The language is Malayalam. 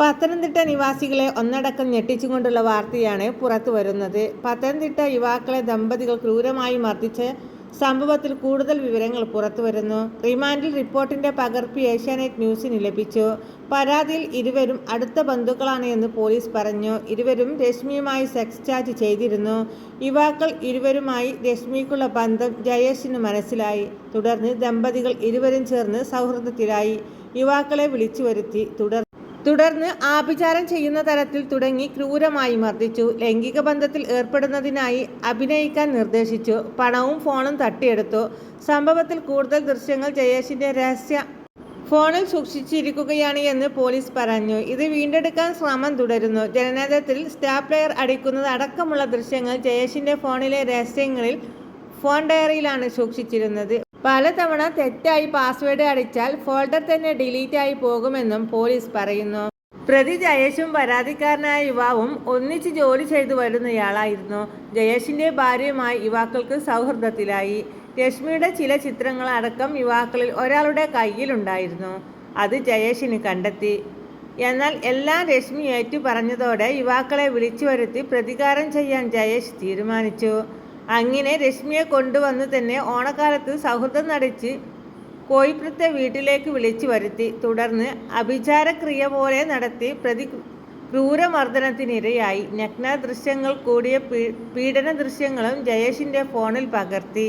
പത്തനംതിട്ട നിവാസികളെ ഒന്നടക്കം ഞെട്ടിച്ചുകൊണ്ടുള്ള വാർത്തയാണ് പുറത്തു വരുന്നത്. പത്തനംതിട്ട യുവാക്കളെ ദമ്പതികൾ ക്രൂരമായി മർദ്ദിച്ച് സംഭവത്തിൽ കൂടുതൽ വിവരങ്ങൾ പുറത്തു വരുന്നു. റിമാൻഡിൽ റിപ്പോർട്ടിന്റെ പകർപ്പ് ഏഷ്യാനെറ്റ് ന്യൂസിന് ലഭിച്ചു. പരാതിയിൽ ഇരുവരും അടുത്ത ബന്ധുക്കളാണ് എന്ന് പോലീസ് പറഞ്ഞു. ഇരുവരും രശ്മിയുമായി സെക്സ് ചാർജ് ചെയ്തിരുന്നു. യുവാക്കൾ ഇരുവരുമായി രശ്മിക്കുള്ള ബന്ധം ജയേഷിന് മനസ്സിലായി. തുടർന്ന് ദമ്പതികൾ ഇരുവരും ചേർന്ന് സൗഹൃദത്തിലായി. യുവാക്കളെ വിളിച്ചു വരുത്തി. തുടർ തുടർന്ന് ആഭിചാരം ചെയ്യുന്ന തരത്തിൽ തുടങ്ങി ക്രൂരമായി മർദ്ദിച്ചു. ലൈംഗിക ബന്ധത്തിൽ ഏർപ്പെടുന്നതിനായി അഭിനയിക്കാൻ നിർദ്ദേശിച്ചു. പണവും ഫോണും തട്ടിയെടുത്തു. സംഭവത്തിൽ കൂടുതൽ ദൃശ്യങ്ങൾ ജയേഷിന്റെ രഹസ്യ ഫോണിൽ സൂക്ഷിച്ചിരിക്കുകയാണ് എന്ന് പോലീസ് പറഞ്ഞു. ഇത് വീണ്ടെടുക്കാൻ ശ്രമം തുടരുന്നു. ജനനേതത്തിൽ സ്റ്റാപ്ലെയർ അടിക്കുന്നത് അടക്കമുള്ള ദൃശ്യങ്ങൾ ജയേഷിന്റെ ഫോണിലെ രഹസ്യങ്ങളിൽ ഫോൺ ഡയറിയിലാണ് സൂക്ഷിച്ചിരുന്നത്. പലതവണ തെറ്റായി പാസ്വേഡ് അടിച്ചാൽ ഫോൾഡർ തന്നെ ഡിലീറ്റ് ആയി പോകുമെന്നും പോലീസ് പറയുന്നു. പ്രതി ജയേഷും പരാതിക്കാരനായ യുവാവും ഒന്നിച്ച് ജോലി ചെയ്തു വരുന്നയാളായിരുന്നു. ജയേഷിന്റെ ഭാര്യയുമായി യുവാക്കൾക്ക് സൗഹൃദത്തിലായി. രശ്മിയുടെ ചില ചിത്രങ്ങൾ അടക്കം യുവാക്കളിൽ ഒരാളുടെ കയ്യിലുണ്ടായിരുന്നു. അത് ജയേഷിന് കണ്ടെത്തി. എന്നാൽ എല്ലാം രശ്മി ഏറ്റു പറഞ്ഞതോടെ യുവാക്കളെ വിളിച്ചു വരുത്തി പ്രതികാരം ചെയ്യാൻ ജയേഷ് തീരുമാനിച്ചു. അങ്ങനെ രശ്മിയെ കൊണ്ടുവന്ന് തന്നെ ഓണക്കാലത്ത് സൗഹൃദം നടിച്ച് കോയിപ്പുറത്തെ വീട്ടിലേക്ക് വിളിച്ചു വരുത്തി. തുടർന്ന് അഭിചാരക്രിയ പോലെ നടത്തി പ്രതി ക്രൂരമർദ്ദനത്തിനിരയായി. നഗ്ന ദൃശ്യങ്ങൾ കൂടിയ പീഡന ദൃശ്യങ്ങളും ജയേഷിന്റെ ഫോണിൽ പകർത്തി.